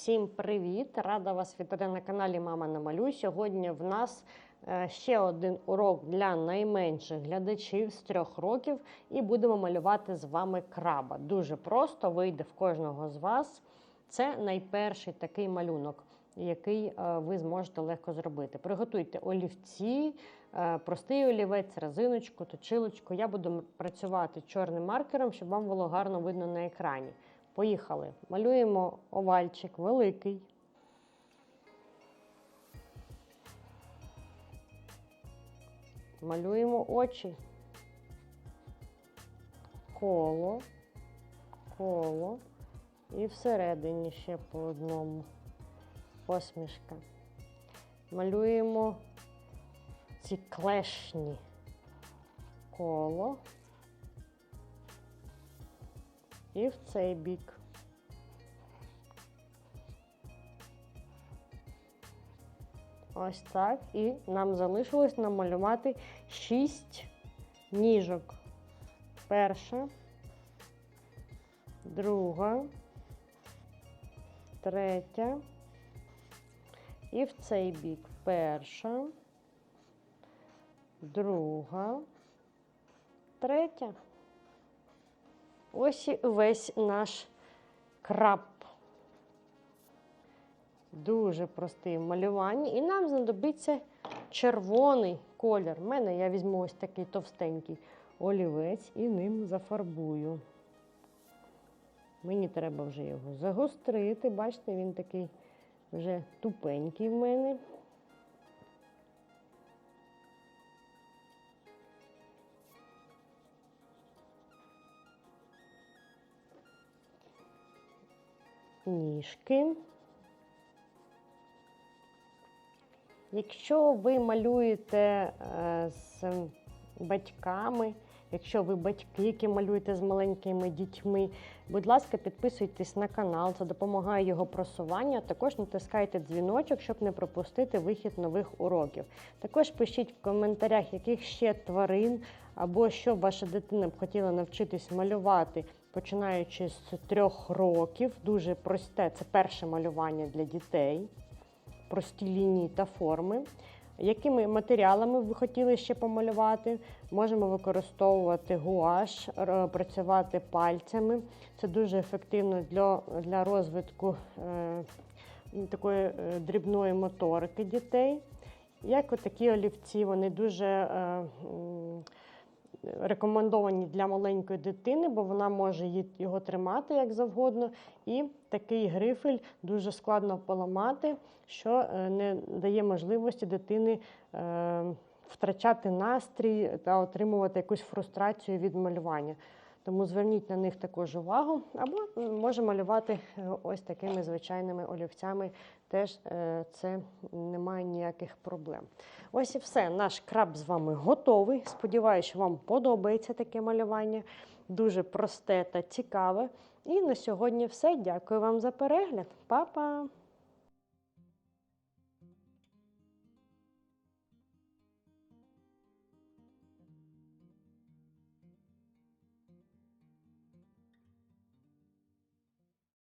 Всім привіт! Рада вас вітати на каналі Мама Намалюй. Сьогодні в нас е, ще один урок для найменших глядачів з трьох років, і будемо малювати з вами краба. Дуже просто вийде в кожного з вас. Це найперший такий малюнок, який е, ви зможете легко зробити. Приготуйте олівці, е, простий олівець, резиночку, точилочку. Я буду працювати чорним маркером, щоб вам було гарно видно на екрані. Поїхали. Малюємо овальчик великий. Малюємо очі. Коло, коло. І всередині ще по одному посмішка. Малюємо ці клешні. Коло. І в цей бік. Ось так. І нам залишилось намалювати шість ніжок. Перша, друга, третя. І в цей бік перша, друга, третя. Ось і весь наш краб. Дуже простий в малюванні. І нам знадобиться червоний колір. У мене я візьму ось такий товстенький олівець і ним зафарбую. Мені треба вже його загострити. Бачите, він такий вже тупенький в мене. Ніжки. Якщо ви малюєте е, з батьками, якщо ви батьки, які малюєте з маленькими дітьми, будь ласка, підписуйтесь на канал, це допомагає його просуванню. Також натискайте дзвіночок, щоб не пропустити вихід нових уроків. Також пишіть в коментарях, яких ще тварин або що ваша дитина б хотіла навчитись малювати, починаючи з трьох років. Дуже просте, це перше малювання для дітей прості лінії та форми. Якими матеріалами ви хотіли ще помалювати? Можемо використовувати гуаш, працювати пальцями. Це дуже ефективно для, для розвитку е, такої е, дрібної моторики дітей. Як отакі олівці, вони дуже е, рекомендовані для маленької дитини, бо вона може його тримати як завгодно. І такий грифель дуже складно поламати, що е, не дає можливості дитини е, втрачати настрій та отримувати якусь фрустрацію від малювання. Тому зверніть на них також увагу, або м, може малювати е, ось такими звичайними олівцями. Теж е, це немає ніяких проблем. Ось і все. Наш краб з вами готовий. Сподіваюся, що вам подобається таке малювання. Дуже просте та цікаве. І на сьогодні все. Дякую вам за перегляд. Па-па!